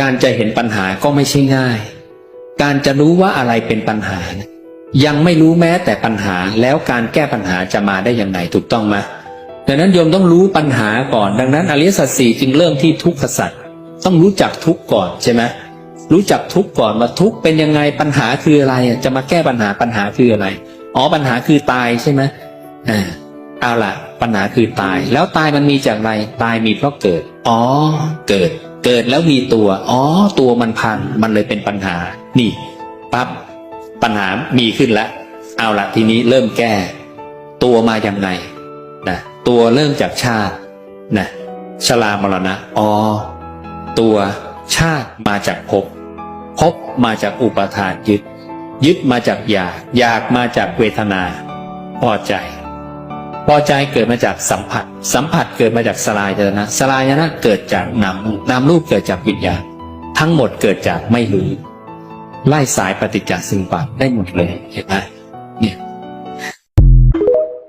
การจะเห็นปัญหาก็ไม่ใช่ง่าย การจะรู้ว่าอะไรเป็นปัญหา ยังไม่รู้แม้แต่ปัญหาแล้วการแก้ปัญหาจะมาได้อยังไงถูกต้องไหมดังนั้นโยมต้องรู้ปัญหาก่อน ดังนั้นอริยสัจสี่จึงเริ่มที่ทุกขสัจต้องรู้จักทุกข์ก่อนใช่ไหมรู้จักทุกข์ก่อนว่าทุกข์เป็นยังไงปัญหาคืออะไรจะมาแก้ปัญหาปัญหาคืออะไร อ๋อปัญหาคือตายใช่ไหมอ่าเอาล่ะปัญหาคือตาย แล้วตายมันมีจากอะไรตายมีเพราะเกิด อ๋อเกิด เกิดแล้วมีตัว อ๋อ ตัวมันพัง มันเลยเป็นปัญหา นี่ ปั๊บ ปัญหามีขึ้นแล้ว เอาละทีนี้เริ่มแก้ ตัวมายังไงนะตัวเริ่มจากชาตินะชรามรณะ อ๋อ ตัวชาติมาจากภพ ภพมาจากอุปทานยึด ยึดมาจากอยาก อยากมาจากเวทนา พอใจ พอใจเกิดมาจากสัมผัส สัมผัสเกิดมาจากสลายนะสลายนะเกิดจากนามนามรูปเกิดจากวิญญาณทั้งหมดเกิดจากไม่รู้ ไล่สายปฏิจจสมุปบาทได้หมดเลยเห็นไหม